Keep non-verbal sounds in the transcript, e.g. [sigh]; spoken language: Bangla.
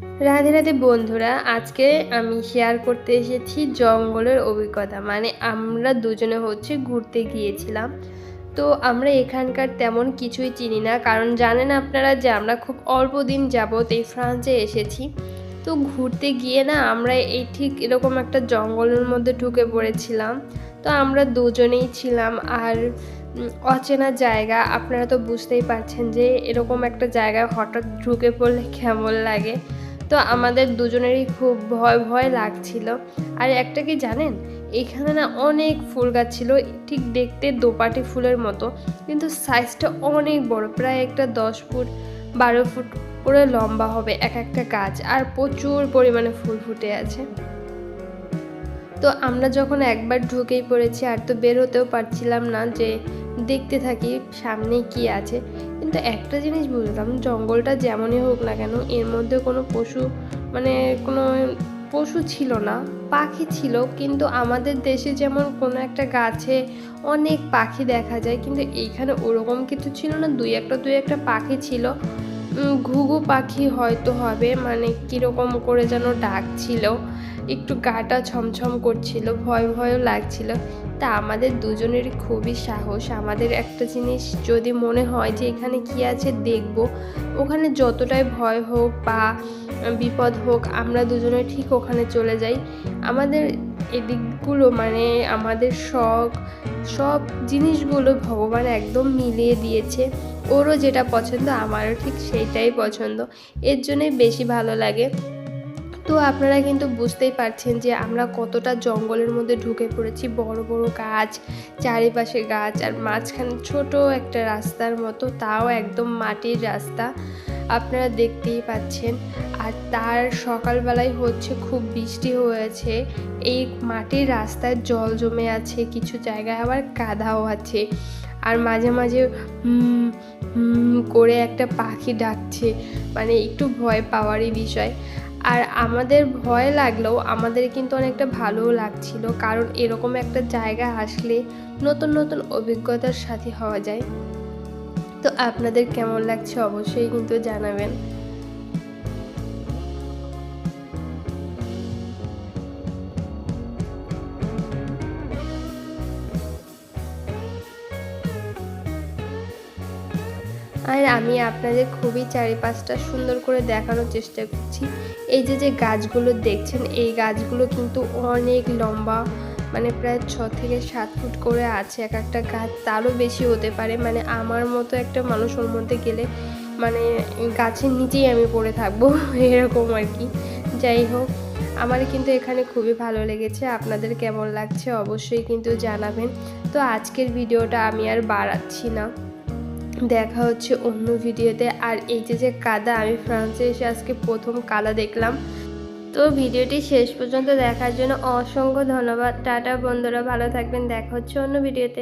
রাধে রাধে বন্ধুরা, আজকে আমি শেয়ার করতে এসেছি জঙ্গলের অভিজ্ঞতা। মানে আমরা দুজনে হচ্ছে ঘুরতে গিয়েছিলাম। তো আমরা এখানকার তেমন কিছুই চিনি না, কারণ জানেন আপনারা যে আমরা খুব অল্প দিন যাবত এই ফ্রান্সে এসেছি। তো ঘুরতে গিয়ে না আমরা এই ঠিক এরকম একটা জঙ্গলের মধ্যে ঢুকে পড়েছিলাম। তো আমরা দুজনেই ছিলাম আর অচেনা জায়গা। আপনারা তো বুঝতেই পারছেন যে এরকম একটা জায়গায় হঠাৎ ঢুকে পড়লে কেমন লাগে। তো আমাদের দুজনেরই খুব ভয় ভয় লাগছিল। আর একটা কি জানেন? এখানে না অনেক ফুল গাছ ছিল, ঠিক দেখতে দোপাটি ফুলের মতো, কিন্তু সাইজটা অনেক বড়, প্রায় একটা দশ ফুট, বারো ফুট করে লম্বা হবে এক একটা গাছ, আর প্রচুর পরিমাণে ফুল ফুটে আছে। তো আমরা যখন একবার ঢুকেই পড়েছি, আর তো বের হতেও পারছিলাম না যে দেখতে থাকি, সামনে কি আছে। কিন্তু একটা জিনিস বুঝলাম, জঙ্গলটা যেমনই হোক না কেন, এর মধ্যে কোনো পশু মানে কোনো পশু ছিল না, পাখি ছিল, কিন্তু আমাদের দেশে যেমন কোনো একটা গাছে অনেক পাখি দেখা যায়, কিন্তু এইখানে ওরকম কিছু ছিল না, দুই একটা দুই একটা পাখি ছিল। ঘুঘু পাখি হয়তো হবে মানে কীরকম করে যেন ডাকছিল, একটু গাটা ছমছম করছিল, ভয় ভয়ও লাগছিল। তা আমাদের দুজনের খুবই সাহস। আমাদের একটা জিনিস যদি মনে হয় যে এখানে কি আছে, দেখব। ওখানে যতটাই ভয় হোক বা বিপদ হোক, আমরা দুজনে ঠিক ওখানে চলে যাই। আমাদের এদিকগুলো মানে আমাদের শখ, সব জিনিসগুলো ভগবান একদম মিলিয়ে দিয়েছে। ওরও যেটা পছন্দ, আমারও ঠিক সেইটাই পছন্দ। এর জন্যই বেশি ভালো লাগে। তো আপনারা কিন্তু বুঝতেই পারছেন যে আমরা কতটা জঙ্গলের মধ্যে ঢুকে পড়েছি। বড় বড় গাছ, চারিপাশে গাছ, আর মাঝখানে ছোট একটা রাস্তার মতো, তাও একদম মাটির রাস্তা। আপনারা দেখতেই পাচ্ছেন। আর তার সকালবেলায় হচ্ছে খুব বৃষ্টি হয়েছে। এই মাটির রাস্তায় জল জমে আছে, কিছু জায়গায় আবার কাদাও আছে। আর মাঝে মাঝে করে একটা পাখি ডাকছে। মানে একটু ভয় পাওয়ারই বিষয়। আর আমাদের ভয় লাগলেও আমাদের কিন্তু অনেকটা ভালোও লাগছিল। কারণ এরকম একটা জায়গা আসলে নতুন নতুন অভিজ্ঞতার সাথে হওয়া যায়। তো আপনাদের কেমন লাগছে অবশ্যই কিন্তু জানাবেন। আর আমি আপনাদের খুবই চারিপাশটা সুন্দর করে দেখানোর চেষ্টা করছি। এই যে যে গাছগুলো দেখছেন, এই গাছগুলো কিন্তু অনেক লম্বা মানে প্রায় ছ থেকে সাত ফুট করে আছে এক একটা গাছ, তারও বেশি হতে পারে। মানে আমার মতো একটা মানুষ ওর মধ্যে গেলে মানে গাছের নিচেই আমি পড়ে থাকব, [laughs] এরকম আর কি। যাই হোক, আমার কিন্তু এখানে খুবই ভালো লেগেছে। আপনাদের কেমন লাগছে অবশ্যই কিন্তু জানাবেন। তো আজকের ভিডিওটা আমি আর বাড়াচ্ছি না। দেখা হচ্ছে অন্য ভিডিওতে। আর এই যে যে কাদা, আমি ফ্রান্সে এসে আজকে প্রথম কাদা দেখলাম। তো ভিডিওটি শেষ পর্যন্ত দেখার জন্য অসংখ্য ধন্যবাদ। টাটা বন্ধুরা, ভালো থাকবেন। দেখা হচ্ছে অন্য ভিডিওতে।